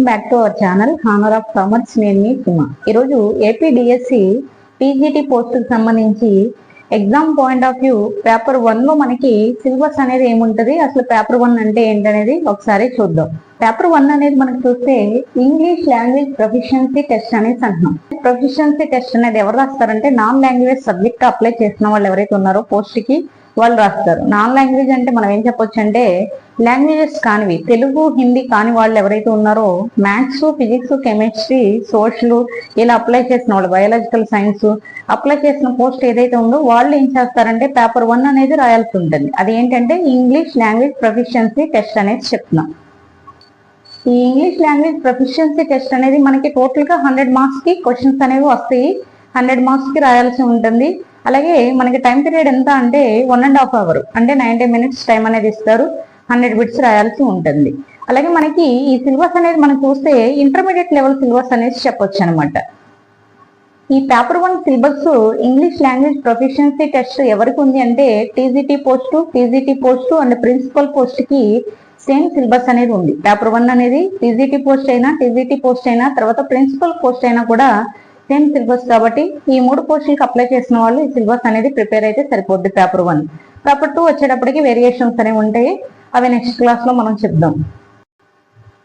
Welcome back to our channel honour of commerce నేను మీ సుమ. ఈరోజు ఏపీ డిఎస్సి పోస్టుకు సంబంధించి exam point of view paper వన్లో మనకి సిలబస్ అనేది ఏముంటది? అసలు పేపర్ వన్ అంటే ఏంటనేది ఒకసారి చూద్దాం. పేపర్ వన్ అనేది మనకి చూస్తే ఇంగ్లీష్ లాంగ్వేజ్ ప్రొఫిషియన్సీ టెస్ట్ అనేది అంటున్నాం. ప్రొఫిషియన్సీ టెస్ట్ అనేది ఎవరు రాస్తారంటే నాన్ లాంగ్వేజ్ సబ్జెక్ట్ అప్లై చేసిన వాళ్ళు ఎవరైతే ఉన్నారో పోస్ట్కి వాళ్ళు రాస్తారు. నాన్ లాంగ్వేజ్ అంటే మనం ఏం చెప్పొచ్చు అంటే లాంగ్వేజెస్ కానివి తెలుగు హిందీ కాని వాళ్ళు ఎవరైతే ఉన్నారో మ్యాథ్స్ ఫిజిక్స్ కెమిస్ట్రీ సోషల్ ఇలా అప్లై చేసిన వాళ్ళు బయాలజికల్ సైన్స్ అప్లై చేసిన పోస్ట్ ఏదైతే ఉందో వాళ్ళు ఏం చేస్తారంటే పేపర్ వన్ అనేది రాయాల్సి ఉంటుంది. అది ఏంటంటే ఇంగ్లీష్ లాంగ్వేజ్ ప్రొఫిషియన్సీ టెస్ట్ అనేది చెప్తున్నాం. ఈ ఇంగ్లీష్ లాంగ్వేజ్ ప్రొఫిషియన్సీ టెస్ట్ అనేది మనకి టోటల్గా హండ్రెడ్ మార్క్స్కి క్వశ్చన్స్ అనేవి వస్తాయి. హండ్రెడ్ మార్క్స్కి రాయాల్సి ఉంటుంది. అలాగే మనకి టైం పీరియడ్ ఎంత అంటే వన్ అండ్ హాఫ్ అవర్ అంటే నైంటీ మినిట్స్ టైం అనేది ఇస్తారు. హండ్రెడ్ బిట్స్ రాయాల్సి ఉంటుంది. అలాగే మనకి ఈ సిలబస్ అనేది మనం చూస్తే ఇంటర్మీడియట్ లెవెల్ సిలబస్ అనేది చెప్పొచ్చు అనమాట ఈ paper one syllabus English language proficiency test ఎవరికి ఉంది అంటే TGT post PGT post and principal పోస్ట్కి సేమ్ సిలబస్ అనేది ఉంది. పేపర్ వన్ అనేది టీజీటీ పోస్ట్ అయినా టీజీటీ పోస్ట్ అయినా తర్వాత ప్రిన్సిపల్ పోస్ట్ అయినా కూడా సేమ్ సిలబస్ కాబట్టి ఈ మూడు పోస్టులకు అప్లై చేసిన వాళ్ళు ఈ సిలబస్ అనేది ప్రిపేర్ అయితే సరిపోద్ది పేపర్ వన్ పేపర్ టూ వచ్చేటప్పటికి వేరియేషన్స్ అనేవి ఉంటాయి. అవి నెక్స్ట్ క్లాస్లో మనం చెప్దాం.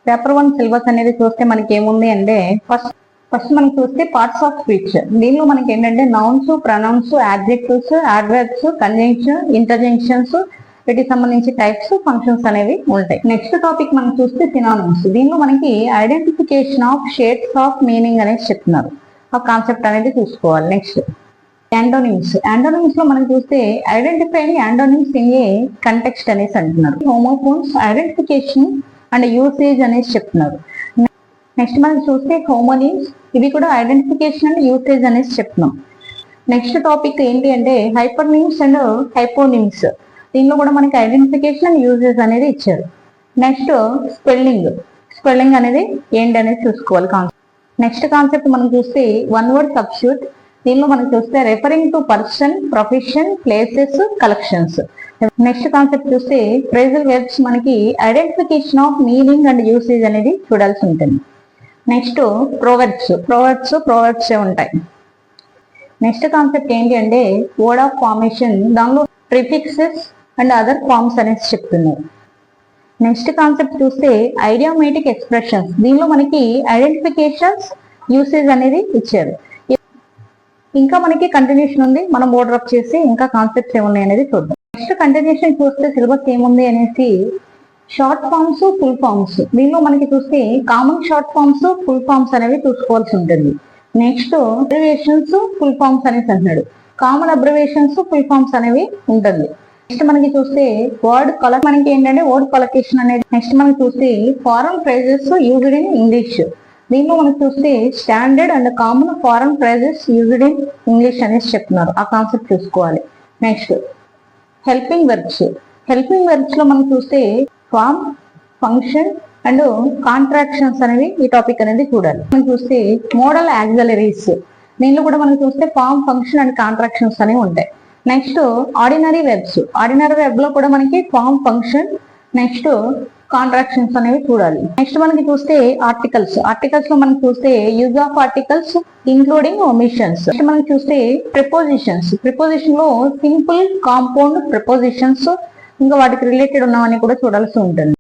పేపర్ వన్ సిలబస్ అనేది చూస్తే మనకి ఏముంది అంటే ఫస్ట్ ఫస్ట్ మనం చూస్తే పార్ట్స్ ఆఫ్ స్పీచ్ దీనిలో మనకి ఏంటంటే nouns pronouns adjectives adverbs conjunction interjections వీటికి సంబంధించి టైప్స్ ఫంక్షన్స్ అనేవి ఉంటాయి. నెక్స్ట్ టాపిక్ మనం చూస్తే సినానిమ్స్ దీనిలో మనకి identification of shades of meaning అనేది చెప్తున్నారు. ఆ కాన్సెప్ట్ అనేది చూసుకోవాలి. నెక్స్ట్ యాంటోనిమ్స్ యాంటోనిమ్స్లో మనం చూస్తే identifying antonyms in a context అనేసి అంటున్నారు. హోమోఫోన్స్ ఐడెంటిఫికేషన్ అండ్ యూసేజ్ అనేసి చెప్తున్నారు. నెక్స్ట్ మనం చూస్తే హోమోనిమ్స్ ఇవి కూడా ఐడెంటిఫికేషన్ అండ్ యూసేజ్ అనేసి చెప్తున్నాం. నెక్స్ట్ టాపిక్ ఏంటి అంటే హైపర్నిమ్స్ అండ్ హైపోనిమ్స్ దీనిలో కూడా మనకి ఐడెంటిఫికేషన్ అండ్ యూజెస్ అనేది ఇచ్చారు. నెక్స్ట్ స్పెల్లింగ్ స్పెల్లింగ్ అనేది ఏంటి అనేది చూసుకోవాలి. కాన్సెప్ట్ నెక్స్ట్ కాన్సెప్ట్ మనం చూస్తే వన్ వర్డ్ సబ్స్టిట్యూట్ దీనిలో మనం చూస్తే referring to person profession places collections next concept చూస్తే ప్రైజల్ వెబ్స్ మనకి identification of meaning and usage అనేది చూడాల్సి ఉంటుంది. నెక్స్ట్ ప్రోవర్బ్స్ ప్రోవర్బ్స్ ప్రోవర్బ్స్ ఉంటాయి. నెక్స్ట్ కాన్సెప్ట్ ఏంటి అంటే వర్డ్ ఆఫ్ ఫార్మేషన్ దానిలో ప్రిఫిక్సెస్ అండ్ అదర్ ఫార్మ్స్ అనేసి చెప్తున్నారు. నెక్స్ట్ కాన్సెప్ట్ చూస్తే ఐడియామేటిక్ ఎక్స్ప్రెషన్స్. దీనిలో మనకి ఐడెంటిఫికేషన్స్ యూసేజ్ అనేది ఇచ్చారు. ఇంకా మనకి కంటిన్యూషన్ ఉంది. మనం బోర్డర్ అప్ చేసి ఇంకా కాన్సెప్ట్స్ ఏమున్నాయి అనేది చూద్దాం. నెక్స్ట్ కంటిన్యూషన్ చూస్తే సిలబస్ ఏముంది అనేసి షార్ట్ ఫామ్స్ ఫుల్ ఫామ్స్ దీనిలో మనకి చూస్తే common short forms full forms అనేవి చూసుకోవాల్సి ఉంటుంది. నెక్స్ట్ అబ్రివేషన్స్ ఫుల్ ఫామ్స్ అనేసి అంటున్నాడు. కామన్ అబ్రివేషన్స్ ఫుల్ ఫామ్స్ అనేవి ఉంటుంది. నెక్స్ట్ మనకి చూస్తే వర్డ్ కలర్ మనకి ఏంటంటే వర్డ్ కలకేషన్ అనేది నెక్స్ట్ మనకి చూస్తే foreign phrases used in English దీనిలో మనకి చూస్తే standard and common foreign phrases used in English అనేసి చెప్తున్నారు. ఆ కాన్సెప్ట్ చూసుకోవాలి. నెక్స్ట్ హెల్పింగ్ వర్క్స్ హెల్పింగ్ వర్క్స్లో మనం చూస్తే ఫామ్ ఫంక్షన్ అండ్ కాంట్రాక్షన్స్ అనేవి ఈ టాపిక్ అనేది చూడాలి. మనం చూస్తే మోడల్ యాక్సలరీస్ దీనిలో కూడా మనం చూస్తే ఫామ్ ఫంక్షన్ అండ్ కాంట్రాక్షన్స్ అనేవి ఉంటాయి. నెక్స్ట్ ఆర్డినరీ వెబ్స్ ఆర్డినరీ వెబ్లో కూడా మనకి ఫామ్ ఫంక్షన్ నెక్స్ట్ కాంట్రాక్షన్స్ అనేవి చూడాలి. నెక్స్ట్ మనకి చూస్తే ఆర్టికల్స్ ఆర్టికల్స్లో మనం చూస్తే use of articles including omissions next మనం చూస్తే ప్రిపోజిషన్స్ ప్రిపోజిషన్లో సింపుల్ కాంపౌండ్ ప్రిపోజిషన్స్ ఇంకా వాటికి రిలేటెడ్ ఉన్నవన్నీ కూడా చూడాల్సి ఉంటుంది.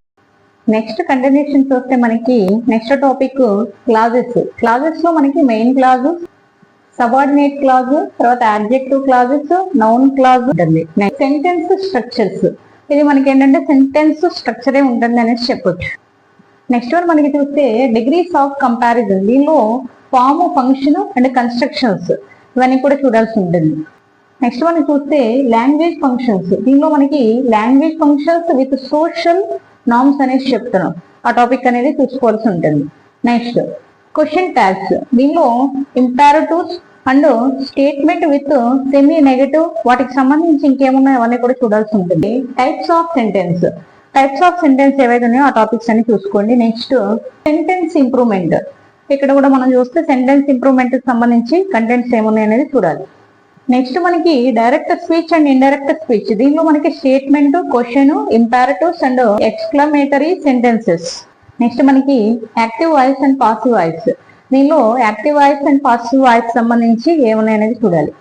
నెక్స్ట్ కంటిన్యూషన్ చూస్తే మనకి నెక్స్ట్ టాపిక్ క్లాజెస్ క్లాజెస్లో మనకి మెయిన్ క్లాజెస్ సబార్డినేట్ క్లాజ్ తర్వాత ఆబ్జెక్టివ్ క్లాజెస్ నౌన్ క్లాజ్ ఉంటుంది. సెంటెన్స్ స్ట్రక్చర్స్ ఇది మనకి ఏంటంటే సెంటెన్స్ స్ట్రక్చరే ఉంటుంది అనేసి చెప్పొచ్చు. నెక్స్ట్ వన్ మనకి చూస్తే డిగ్రీస్ ఆఫ్ కంపారిజన్ దీనిలో ఫామ్ ఫంక్షన్ అండ్ కన్స్ట్రక్షన్స్ ఇవన్నీ కూడా చూడాల్సి ఉంటుంది. నెక్స్ట్ మనం చూస్తే లాంగ్వేజ్ ఫంక్షన్స్ దీనిలో మనకి language functions with social norms అనేసి చెప్తున్నాం. ఆ టాపిక్ అనేది చూసుకోవాల్సి ఉంటుంది. నెక్స్ట్ క్వశ్చన్ ట్యాగ్స్ దీనిలో imperatives and statement with semi negative వాటికి సంబంధించి ఇంకేమున్నాయో అవన్నీ కూడా చూడాల్సి ఉంటుంది. Types of sentence types of sentence ఏవైతే ఉన్నాయో ఆ టాపిక్స్ అన్ని చూసుకోండి. నెక్స్ట్ సెంటెన్స్ ఇంప్రూవ్మెంట్ ఇక్కడ కూడా మనం చూస్తే సెంటెన్స్ ఇంప్రూవ్మెంట్కి సంబంధించి కంటెంట్స్ ఏమున్నాయి అనేది చూడాలి. నెక్స్ట్ మనకి direct speech and indirect speech దీనిలో మనకి statement question imperatives and exclamatory sentences next మనకి active voice and passive voice. దీనిలో active voice and passive voice సంబంధించి ఏమున్నాయి అనేది చూడాలి.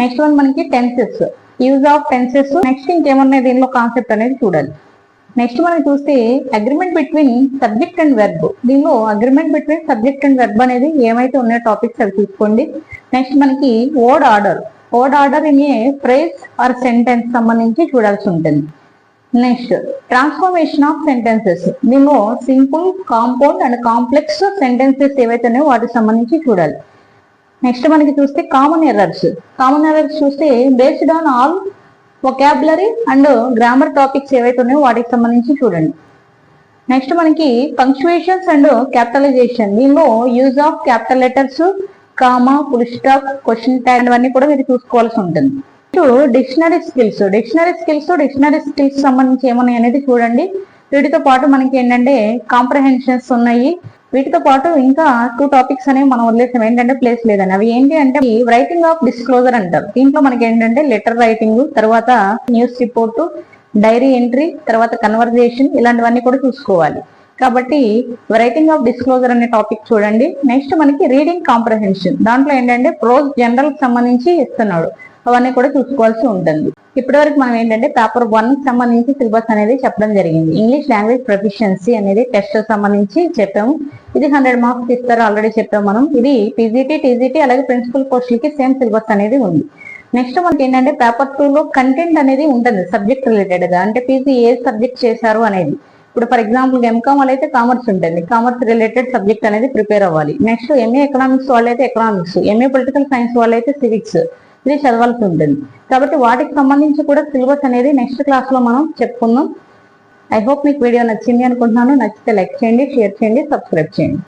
నెక్స్ట్ వన్ మనకి tenses. Use of tenses. Next ఇంకేమున్నాయి దీనిలో కాన్సెప్ట్ అనేది చూడాలి. నెక్స్ట్ మనం చూస్తే agreement between subject and verb. దీనిలో agreement between subject and verb అనేది ఏమైతే ఉన్నాయో టాపిక్స్ అవి చూసుకోండి నెక్స్ట్ మనకి word order. Word order in a phrase or sentence సంబంధించి చూడాల్సి ఉంటుంది. నెక్స్ట్ ట్రాన్స్ఫర్మేషన్ ఆఫ్ సెంటెన్సెస్ మేము simple compound and complex sentences ఏవైతున్నాయో వాటికి సంబంధించి చూడాలి. నెక్స్ట్ మనకి చూస్తే కామన్ ఎర్రర్స్ కామన్ ఎర్రర్స్ చూస్తే based on all vocabulary and grammar topics ఏవైతే ఉన్నాయో వాటికి సంబంధించి చూడండి. నెక్స్ట్ మనకి పంక్చువేషన్స్ అండ్ క్యాపిటలైజేషన్ దీనిలో use of capital letters comma full stop question tag అవన్నీ కూడా మీరు చూసుకోవాల్సి ఉంటుంది. Dictionary skills dictionary skills dictionary skills సంబంధించి ఏమున్నాయి అనేది చూడండి. వీటితో పాటు మనకి ఏంటంటే కాంప్రహెన్షన్స్ ఉన్నాయి. వీటితో పాటు ఇంకా టూ టాపిక్స్ అనేవి మనం వదిలేసాం. ఏంటంటే ప్లేస్ లేదని. అవి ఏంటి అంటే రైటింగ్ ఆఫ్ డిస్క్లోజర్ అంటారు. దీంట్లో మనకి ఏంటంటే లెటర్ రైటింగ్ తర్వాత న్యూస్ రిపోర్ట్ డైరీ ఎంట్రీ తర్వాత కన్వర్జేషన్ ఇలాంటివన్నీ కూడా చూసుకోవాలి. కాబట్టి రైటింగ్ ఆఫ్ డిస్క్లోజర్ అనే టాపిక్ చూడండి. నెక్స్ట్ మనకి రీడింగ్ కాంప్రహెన్షన్ దాంట్లో ఏంటంటే ప్రోజ్ జనరల్ సంబంధించి ఇస్తున్నాడు. అవన్నీ కూడా చూసుకోవాల్సి ఉంటుంది. ఇప్పటివరకు మనం ఏంటంటే పేపర్ వన్ సంబంధించి సిలబస్ అనేది చెప్పడం జరిగింది. ఇంగ్లీష్ లాంగ్వేజ్ ప్రొఫిషియన్సీ అనేది టెస్ట్ సంబంధించి చెప్పాము. ఇది హండ్రెడ్ మార్క్స్ ఇస్తారు ఆల్రెడీ చెప్పాము మనం. ఇది పీజీటీ టీజీటీ అలాగే ప్రిన్సిపల్ పోస్టులకి సేమ్ సిలబస్ అనేది ఉంది. నెక్స్ట్ మనకి ఏంటంటే పేపర్ టూ లో కంటెంట్ అనేది ఉంటుంది సబ్జెక్ట్ రిలేటెడ్గా. అంటే పీజీ ఏ సబ్జెక్ట్ చేశారు అనేది. ఇప్పుడు ఫర్ ఎగ్జాంపుల్ ఎంకామ్ అయితే కామర్స్ ఉంటుంది. కామర్స్ రిలేటెడ్ సబ్జెక్ట్ అనేది ప్రిపేర్ అవ్వాలి. నెక్స్ట్ ఎంఏ ఎకనామిక్స్ వాళ్ళైతే ఎకనామిక్స్ ఎంఏ పొలిటికల్ సైన్స్ వాళ్ళైతే సివిక్స్ ఇది చదవాల్సి ఉంటుంది. కాబట్టి వాటికి సంబంధించి కూడా సిలబస్ అనేది నెక్స్ట్ క్లాస్లో మనం చెప్పుకుందాం. ఐ హోప్ మీకు వీడియో నచ్చింది అనుకుంటున్నాను. నచ్చితే లైక్ చేయండి షేర్ చేయండి సబ్స్క్రైబ్ చేయండి.